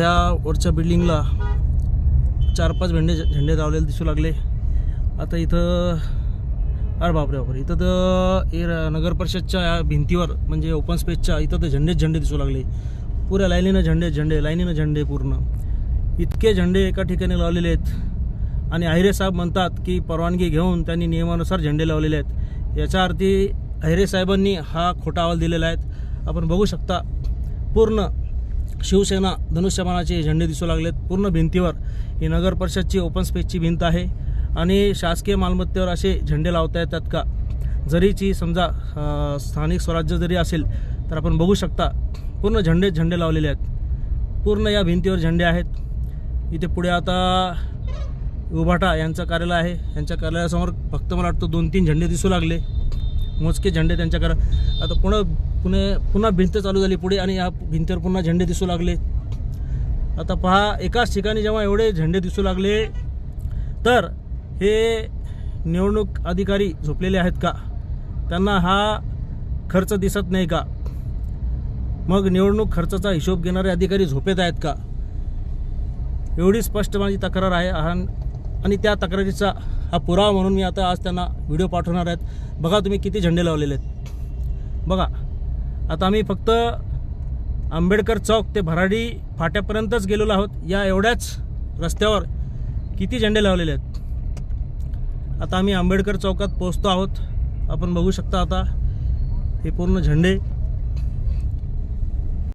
या वरच्या बिल्डिंगला चार पाच झेंडे झेंडे लावलेले दिसू लागले. आता इथं अरे बापरे बापरे इथं तर हे नगर परिषदच्या या भिंतीवर म्हणजे ओपन स्पेसच्या इथं तर झेंडेच झेंडे दिसू लागले. पुऱ्या लाईनीनं झेंडे झेंडे लाईनीनं झेंडे पूर्ण. इतके झेंडे एका ठिकाणी लावलेले आहेत. आणि अहिरे साहेब म्हणतात की परवानगी घेऊन त्यांनी नियमानुसार झेंडे लावलेले आहेत. याच्या अर्थी अहिरे साहेबांनी हा खोटा अहवाल दिलेला आहे. आपण बघू शकता पूर्ण शिवसेना धनुष्यमानाचे झेंडे दिसू लागलेत. पूर्ण भिंतीवर ही नगर परिषदची ओपन स्पेसची भिंत आहे. आणि शासकीय मालमत्तेवर असे झेंडे लावता येतात का? जरीची समजा स्थानिक स्वराज्य जरी असेल तर आपण बघू शकता पूर्ण झेंडे झेंडे लावलेले आहेत. पूर्ण या भिंतीवर झेंडे आहेत. इथे पुढे आता उभाटा यांचं कार्यालय आहे. यांच्या कार्यालयासमोर फक्त मला वाटतं दोन तीन झेंडे दिसू लागले. मोजके झेंडे त्यांच्याकडं आता पुन्हा पुणे पुन्हा भिंत चालू झाली पुढे आणि या भिंतीवर पुन्हा झेंडे दिसू लागले. आता पहा एकाच ठिकाणी जेव्हा एवढे झेंडे दिसू लागले तर हे निवडणूक अधिकारी झोपलेले आहेत का? त्यांना हा खर्च दिसत नाही का? मग निवडणूक खर्चाचा हिशोब घेणारे अधिकारी झोपेत आहेत का? एवढी स्पष्ट माझी तक्रार आहे. आहान आणि त्या तक्रारीचा हा पुरावा म्हणून मी आता आज त्यांना व्हिडिओ पाठवणार आहेत. बघा तुम्ही किती झेंडे लावलेले आहेत. बघा आता आम्ही फक्त आंबेडकर चौक ते भराडी फाट्यापर्यंतच गेलेलो आहोत. या एवढ्याच रस्त्यावर किती झेंडे लावलेले आहेत. आता आम्ही आंबेडकर चौकात पोचतो आहोत. आपण बघू शकता आता हे पूर्ण झेंडे.